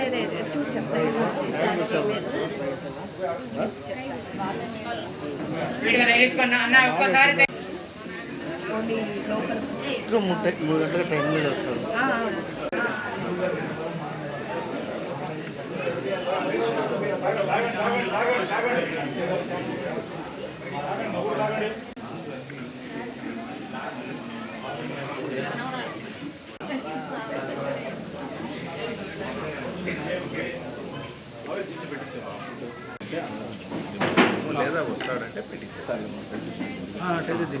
చెప్తాను స్పీడ్గా తగిలించుకున్నా. అన్న ఒక్కసారి తె- లేదా వస్తాడంటే పెట్టించాలి ఆదిత్య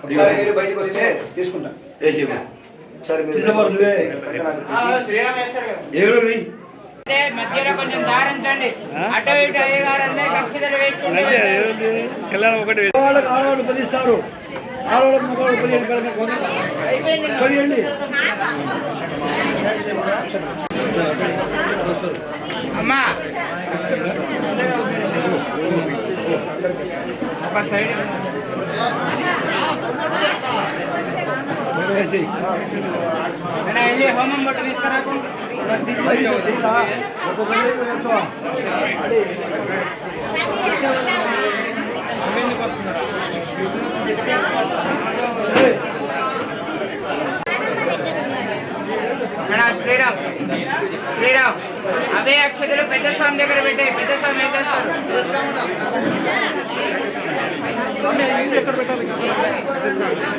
ఒకసారి మీరు బయటకు వస్తే తీసుకుంటా. ఒకసారి మీరు మధ్యలో కొంచెం అటు ఇటు వేసుకుంటూ వెళ్తారు. ఒకటి ఆడవాళ్ళకి ఆడవాళ్ళు పదిస్తారు ఆడవాళ్ళకి మగవాళ్ళు పదిహేను పదిహేండి అమ్మా ఒక సైడ్ ఏనా, వెళ్ళి హోమం బట్ట తీసుకురాకు నువ్వెందుకు వస్తున్నారా అన్నా, శ్రీరామ్ శ్రీరామ్ అవే అక్షతలు పెద్ద స్వామి దగ్గర పెట్టే పెద్ద స్వామి వేసేస్తారు పెద్ద స్వామి అమ్మా,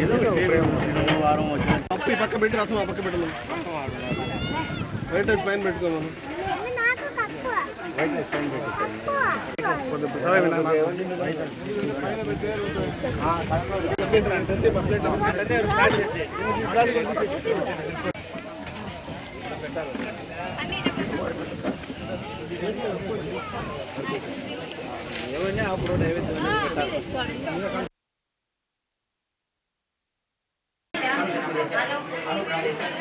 ఏదో వారం వచ్చిన నిమిషాలు పక్క పెట్టి రసం ఆ పక్క పెట్టను వైట్ రైస్ పైన పెట్టుకోమను నాకు కప్పు వైట్ రైస్ పైన పెట్టుకో కప్పు కొంచెం సరే విన్నా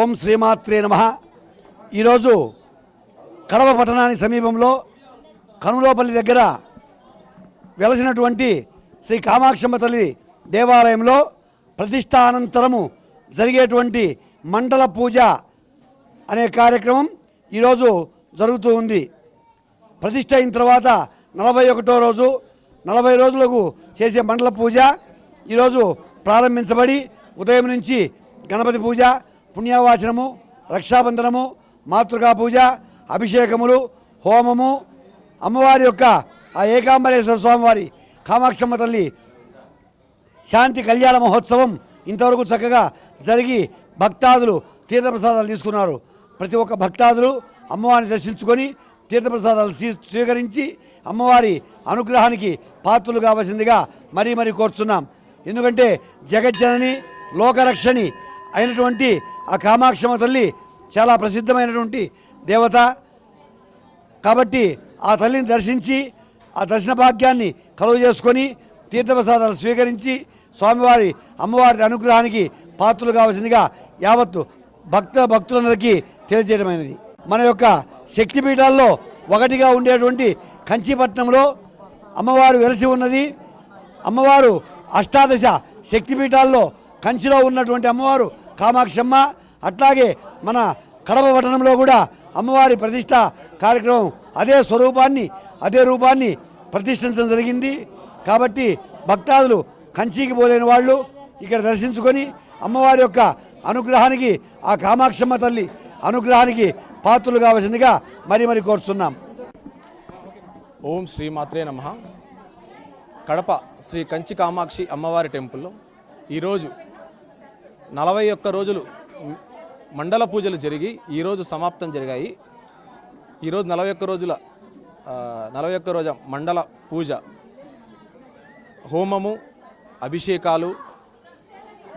ఓం శ్రీమాత్రే నమ. ఈరోజు కడప పట్టణానికి సమీపంలో కనులోపల్లి దగ్గర వెలసినటువంటి శ్రీ కామాక్షమ్మ తల్లి దేవాలయంలో ప్రతిష్టానంతరము జరిగేటువంటి మండల పూజ అనే కార్యక్రమం ఈరోజు జరుగుతూ ఉంది. ప్రతిష్ట అయిన తర్వాత నలభై ఒకటో రోజు నలభై రోజులకు చేసే మండల పూజ ఈరోజు ప్రారంభించబడి ఉదయం నుంచి గణపతి పూజ పుణ్యావాచనము రక్షాబంధనము మాతృకా పూజ అభిషేకములు హోమము అమ్మవారి యొక్క ఆ ఏకాంబరేశ్వర స్వామివారి కామాక్షమ్మ తల్లి శాంతి కళ్యాణ మహోత్సవం ఇంతవరకు చక్కగా జరిగి భక్తాదులు తీర్థప్రసాదాలు తీసుకున్నారు. ప్రతి ఒక్క భక్తాదులు అమ్మవారిని దర్శించుకొని తీర్థప్రసాదాలు స్వీకరించి అమ్మవారి అనుగ్రహానికి పాత్రలు కావలసిందిగా మరీ మరీ కోరుచున్నాం. ఎందుకంటే జగజ్జనని లోకరక్షణి అయినటువంటి ఆ కామాక్షమ్మ తల్లి చాలా ప్రసిద్ధమైనటువంటి దేవత. కాబట్టి ఆ తల్లిని దర్శించి ఆ దర్శన భాగ్యాన్ని కలుగు చేసుకొని తీర్థప్రసాదాలు స్వీకరించి స్వామివారి అమ్మవారి అనుగ్రహానికి పాత్రలు కావాల్సిందిగా యావత్తు భక్త భక్తులందరికీ తెలియజేయడమైనది. మన యొక్క శక్తిపీఠాల్లో ఒకటిగా ఉండేటువంటి కంచిపట్నంలో అమ్మవారు వెలసి ఉన్నది. అమ్మవారు అష్టాదశ శక్తిపీఠాల్లో కంచిలో ఉన్నటువంటి అమ్మవారు కామాక్షమ్మ అట్లాగే మన కడప పట్టణంలో కూడా అమ్మవారి ప్రతిష్ట కార్యక్రమం అదే స్వరూపాన్ని అదే రూపాన్ని ప్రతిష్ఠించడం జరిగింది. కాబట్టి భక్తాదులు కంచికి పోలేని వాళ్ళు ఇక్కడ దర్శించుకొని అమ్మవారి యొక్క అనుగ్రహానికి ఆ కామాక్షమ్మ తల్లి అనుగ్రహానికి పాత్రలు కావాల్సిందిగా మరి మరి కోరుతున్నాం ఓం శ్రీ మాత్రే నమ. కడప శ్రీ కంచి కామాక్షి అమ్మవారి టెంపుల్లో ఈరోజు నలభై ఒక్క రోజులు మండల పూజలు జరిగి ఈరోజు సమాప్తం జరిగాయి. ఈరోజు నలభై ఒక్క రోజుల నలభై ఒక్క రోజు మండల పూజ. హోమము అభిషేకాలు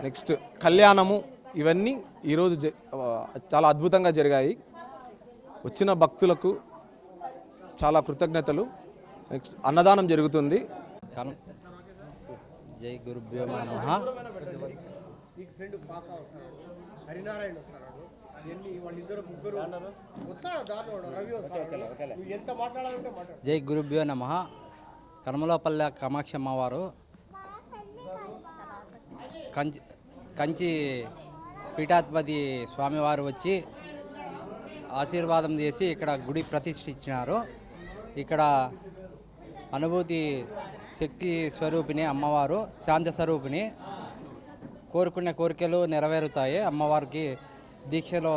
నెక్స్ట్ కళ్యాణము ఇవన్నీ ఈరోజు జ- చాలా అద్భుతంగా జరిగాయి. వచ్చిన భక్తులకు చాలా కృతజ్ఞతలు. నెక్స్ట్ అన్నదానం జరుగుతుంది. జై గురుభ్యో నమ. హరినారాయణ వస్తున్నాడు ఎన్ని వాళ్ళిద్దరు ముగ్గురు వస్తాడు దాంట్లో రవి వస్తాడు. ఎంత మాట్లాడాలంటే మాట్లాడు. జై గురుభ్యో నమ. కనుమలపల్లె కామాక్షి అమ్మవారు. కంచి కంచి పీఠాధిపతి స్వామివారు వచ్చి ఆశీర్వాదం చేసి ఇక్కడ గుడి ప్రతిష్ఠించినారు. ఇక్కడ అనుభూతి శక్తి స్వరూపిణి అమ్మవారు శాంత స్వరూపిణి. కోరుకునే కోరికలు నెరవేరుతాయి. అమ్మవారికి దీక్షలో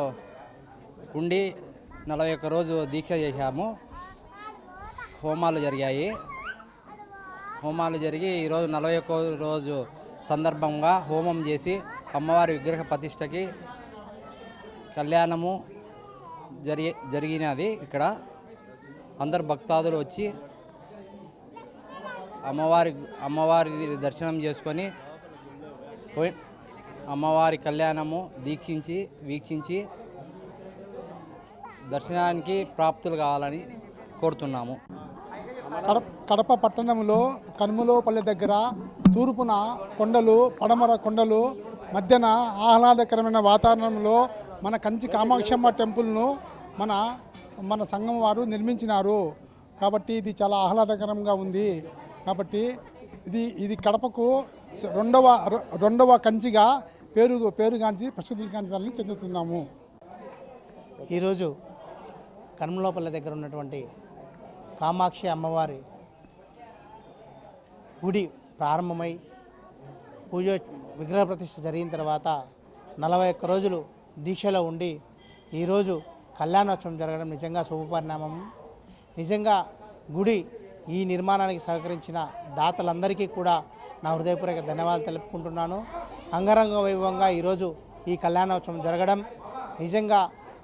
ఉండి నలభై ఒక్క రోజు దీక్ష చేశాము. హోమాలు జరిగాయి. హోమాలు జరిగి ఈరోజు నలభై ఒక్క రోజు సందర్భంగా హోమం చేసి అమ్మవారి విగ్రహ ప్రతిష్టకి కళ్యాణము జరి జరిగినది ఇక్కడ. అందరు భక్తాదులు వచ్చి అమ్మవారి అమ్మవారి దర్శనం చేసుకొని అమ్మవారి కళ్యాణము దీక్షించి వీక్షించి దర్శనానికి ప్రాప్తులు కావాలని కోరుతున్నాము. కడప కడప పట్టణంలో కనుమలోపల్లి దగ్గర తూర్పున కొండలు పడమర కొండలు మధ్యన ఆహ్లాదకరమైన వాతావరణంలో మన కంచి కామాక్షమ్మ టెంపుల్ను మన మన సంఘం వారు నిర్మించినారు. కాబట్టి ఇది చాలా ఆహ్లాదకరంగా ఉంది. కాబట్టి ఇది ఇది కడపకు రెండవ రెండవ కంచిగా పేరు పేరుగాంచి ప్రసిద్ధిగాంచాలని చెందుతున్నాము. ఈరోజు కనుమలోపల దగ్గర ఉన్నటువంటి కామాక్షి అమ్మవారి గుడి ప్రారంభమై పూజ విగ్రహ ప్రతిష్ఠ జరిగిన తర్వాత నలభై ఒక్క రోజులు దీక్షలో ఉండి ఈరోజు కళ్యాణోత్సవం జరగడం నిజంగా శుభపరిణామం. నిజంగా గుడి ఈ నిర్మాణానికి సహకరించిన దాతలందరికీ కూడా నా హృదయపూర్వక ధన్యవాదాలు తెలుపుకుంటున్నాను. అంగరంగ వైభవంగా ఈరోజు ఈ కళ్యాణోత్సవం జరగడం నిజంగా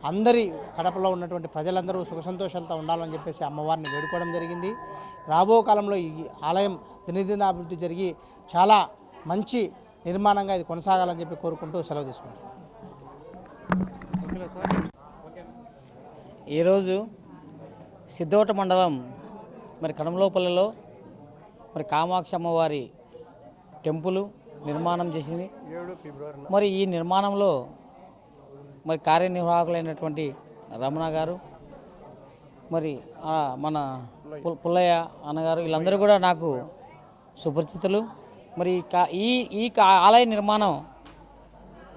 అందరి కడపలో ఉన్నటువంటి ప్రజలందరూ సుఖ సంతోషాలతో ఉండాలని చెప్పేసి అమ్మవారిని వేడుకోవడం జరిగింది. రాబో కాలంలో ఈ ఆలయం దినదిన అభివృద్ధి జరిగి చాలా మంచి నిర్మాణంగా ఇది కొనసాగాలని చెప్పి కోరుకుంటూ సెలవు తీసుకుంటాం ఈరోజు సిద్ధోట మండలం మరి కడంలోపల్లిలో మరి కామాక్షి అమ్మవారి టెంపుల్ నిర్మాణం చేసింది. మరి ఈ నిర్మాణంలో మరి కార్యనిర్వాహకులైనటువంటి రమణ గారు మరి మన పు- పుల్లయ్య అన్నగారు వీళ్ళందరూ కూడా నాకు సుపరిచితులు. మరి ఈ కా- ఈ ఆలయ నిర్మాణం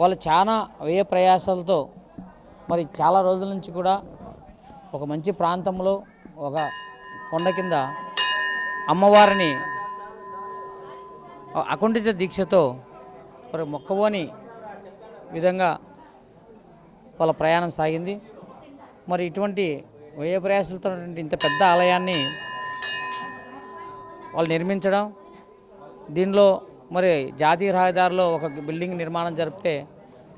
వాళ్ళు చాలా వ్యయ ప్రయాసాలతో మరి చాలా రోజుల నుంచి కూడా ఒక మంచి ప్రాంతంలో ఒక కొండ కింద అమ్మవారిని అకుంఠిత దీక్షతో మరి మొక్కవోని విధంగా వాళ్ళ ప్రయాణం సాగింది. మరి ఇటువంటి వ్యయ ప్రయాసాలతో ఇంత పెద్ద ఆలయాన్ని వాళ్ళు నిర్మించడం దీనిలో మరి జాతీయ రహదారిలో ఒక బిల్డింగ్ నిర్మాణం జరిపితే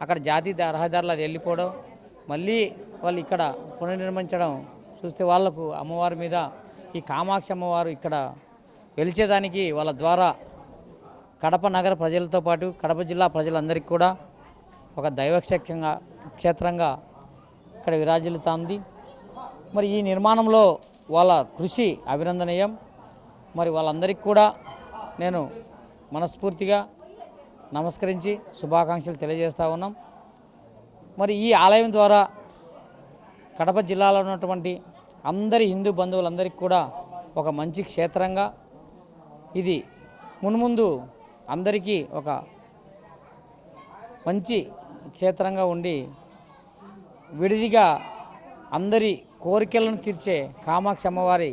అక్కడ జాతీయ దా- రహదారిలో అది వెళ్ళిపోవడం మళ్ళీ వాళ్ళు ఇక్కడ పునర్నిర్మించడం చూస్తే వాళ్ళకు అమ్మవారి మీద ఈ కామాక్షి అమ్మవారు ఇక్కడ వెలిచేదానికి వాళ్ళ ద్వారా కడప నగర ప్రజలతో పాటు కడప జిల్లా ప్రజలందరికీ కూడా ఒక దైవక్షేత్రంగా క్షేత్రంగా ఇక్కడ విరాజిల్లుతోంది. మరి ఈ నిర్మాణంలో వాళ్ళ కృషి అభినందనీయం. మరి వాళ్ళందరికీ కూడా నేను మనస్ఫూర్తిగా నమస్కరించి శుభాకాంక్షలు తెలియజేస్తూ ఉన్నాం. మరి ఈ ఆలయం ద్వారా కడప జిల్లాలో ఉన్నటువంటి అందరి హిందూ బంధువులందరికీ కూడా ఒక మంచి క్షేత్రంగా ఇది మున్ముందు అందరికీ ఒక మంచి క్షేత్రంగా ఉండి విడిదిగా అందరి కోరికలను తీర్చే కామాక్షి అమ్మవారి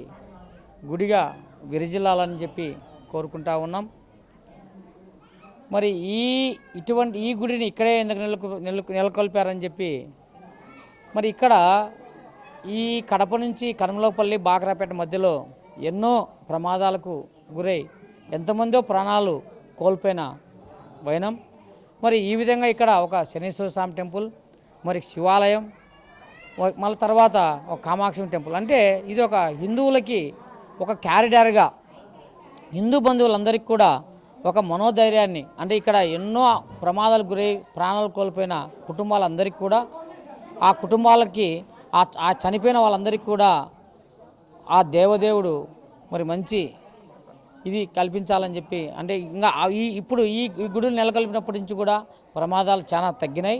గుడిగా విరజిల్లాలని చెప్పి కోరుకుంటా ఉన్నాం. మరి ఈ ఇటువంటి ఈ గుడిని ఇక్కడే ఎందుకు నెలకు నెలకు నెలకొల్పారని చెప్పి మరి ఇక్కడ ఈ కడప నుంచి కనమలోపల్లి బాకరాపేట మధ్యలో ఎన్నో ప్రమాదాలకు గురై ఎంతమందో ప్రాణాలు కోల్పోయిన వైనం. మరి ఈ విధంగా ఇక్కడ ఒక శనీశ్వర స్వామి టెంపుల్ మరి శివాలయం మళ్ళీ తర్వాత ఒక కామాక్షి టెంపుల్. అంటే ఇది ఒక హిందువులకి ఒక క్యారిడార్గా హిందూ బంధువులందరికీ కూడా ఒక మనోధైర్యాన్ని అంటే ఇక్కడ ఎన్నో ప్రమాదాలకు గురై ప్రాణాలు కోల్పోయిన కుటుంబాలందరికీ కూడా ఆ కుటుంబాలకి ఆ చనిపోయిన వాళ్ళందరికీ కూడా ఆ దేవదేవుడు మరి మంచి ఇది కల్పించాలని చెప్పి అంటే ఇంకా ఈ ఇప్పుడు ఈ గుడులు నెలకొల్పినప్పటి నుంచి కూడా ప్రమాదాలు చాలా తగ్గినాయి.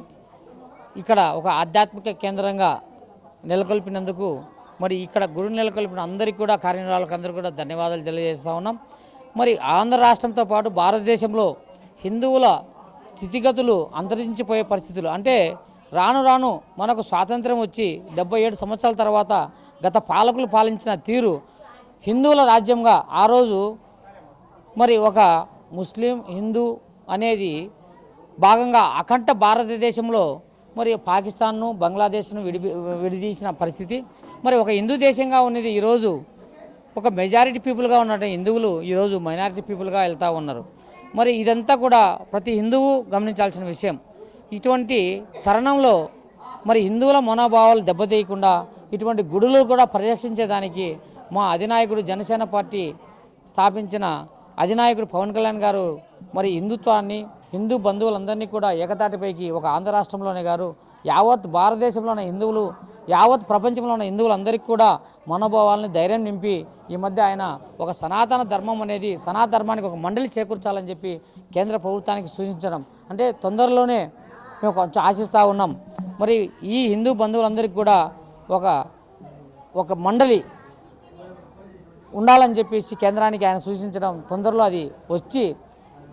ఇక్కడ ఒక ఆధ్యాత్మిక కేంద్రంగా నెలకొల్పినందుకు మరి ఇక్కడ గుడిని నెలకొల్పిన అందరికీ కూడా కార్యనిర్వాహకులకు అందరికీ కూడా ధన్యవాదాలు తెలియజేస్తా ఉన్నాం. మరి ఆంధ్ర రాష్ట్రంతో పాటు భారతదేశంలో హిందువుల స్థితిగతులు అంతరించిపోయే పరిస్థితులు. అంటే రాను రాను మనకు స్వాతంత్రం వచ్చి డెబ్బై ఏడు సంవత్సరాల తర్వాత గత పాలకులు పాలించిన తీరు హిందువుల రాజ్యంగా ఆ రోజు మరి ఒక ముస్లిం హిందూ అనేది భాగంగా అఖండ భారతదేశంలో మరి పాకిస్తాన్ను బంగ్లాదేశ్ను విడి విడిదీసిన పరిస్థితి. మరి ఒక హిందూ దేశంగా ఉన్నది ఈరోజు ఒక మెజారిటీ పీపుల్గా ఉన్నట్టు హిందువులు ఈరోజు మైనారిటీ పీపుల్గా వెళ్తూ ఉన్నారు. మరి ఇదంతా కూడా ప్రతి హిందువు గమనించాల్సిన విషయం. ఇటువంటి తరుణంలో మరి హిందువుల మనోభావాలు దెబ్బతీయకుండా ఇటువంటి గుడులు కూడా పరిరక్షించేదానికి మా అధినాయకుడు జనసేన పార్టీ స్థాపించిన అధినాయకుడు పవన్ కళ్యాణ్ గారు మరి హిందుత్వాన్ని హిందూ బంధువులందరినీ కూడా ఏకతాటిపైకి ఒక ఆంధ్ర రాష్ట్రంలోనే గారు యావత్ భారతదేశంలోని హిందువులు యావత్ ప్రపంచంలో ఉన్న హిందువులందరికీ కూడా మనోభావాలని ధైర్యం నింపి ఈ మధ్య ఆయన ఒక సనాతన ధర్మం అనేది సనాతన ధర్మానికి ఒక మండలి చేకూర్చాలని చెప్పి కేంద్ర ప్రభుత్వానికి సూచించడం. అంటే తొందరలోనే మేము కొంచెం ఆశిస్తూ ఉన్నాం. మరి ఈ హిందూ బంధువులందరికీ కూడా ఒక ఒక మండలి ఉండాలని చెప్పేసి కేంద్రానికి ఆయన సూచించడం తొందరలో అది వచ్చి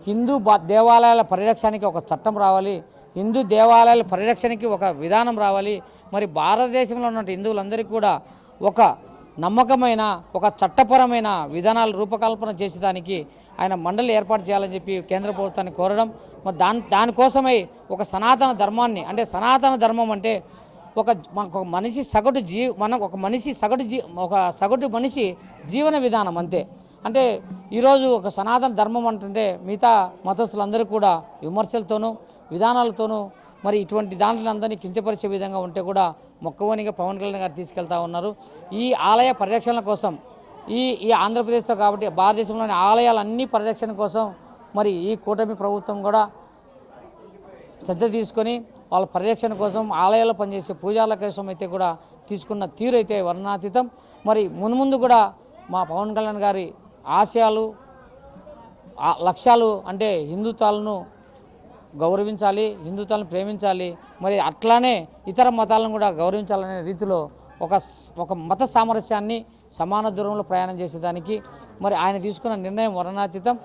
హిందూ బా- దేవాలయాల పరిరక్షణకి ఒక చట్టం రావాలి హిందూ దేవాలయాల పరిరక్షణకి ఒక విధానం రావాలి. మరి భారతదేశంలో ఉన్న హిందువులందరికీ కూడా ఒక నమ్మకమైన ఒక చట్టపరమైన విధానాలు రూపకల్పన చేసేదానికి ఆయన మండలి ఏర్పాటు చేయాలని చెప్పి కేంద్ర ప్రభుత్వాన్ని కోరడం. మరి దాని దానికోసమై ఒక సనాతన ధర్మాన్ని అంటే సనాతన ధర్మం అంటే ఒక ఒక మనిషి సగటు జీ మనం ఒక మనిషి సగటు జీ ఒక సగటు మనిషి జీవన విధానం అంతే. అంటే ఈరోజు ఒక సనాతన ధర్మం అంటుంటే మిగతా మతస్థులందరూ కూడా విమర్శలతోనూ విధానాలతోనూ మరి ఇటువంటి దాంట్లో అందరినీ కించపరిచే విధంగా ఉంటే కూడా మొక్కవోనిగా పవన్ కళ్యాణ్ గారు తీసుకెళ్తా ఉన్నారు. ఈ ఆలయ పరిరక్షణ కోసం ఈ ఈ ఆంధ్రప్రదేశ్తో కాబట్టి భారతదేశంలోని ఆలయాలన్నీ పరిరక్షణ కోసం మరి ఈ కూటమి ప్రభుత్వం కూడా శ్రద్ధ తీసుకొని వాళ్ళ పరిరక్షణ కోసం ఆలయాల్లో పనిచేసే పూజార్ల కోసం అయితే కూడా తీసుకున్న తీరు అయితే వర్ణాతీతం. మరి మున్ముందు కూడా మా పవన్ కళ్యాణ్ గారి ఆశయాలు లక్ష్యాలు అంటే హిందుత్వాలను గౌరవించాలి హిందుత్వాలను ప్రేమించాలి మరి అట్లానే ఇతర మతాలను కూడా గౌరవించాలనే రీతిలో ఒక ఒక మత సామరస్యాన్ని సమాన దూరంలో ప్రయాణం చేసేదానికి మరి ఆయన తీసుకున్న నిర్ణయం వర్ణాతీతం.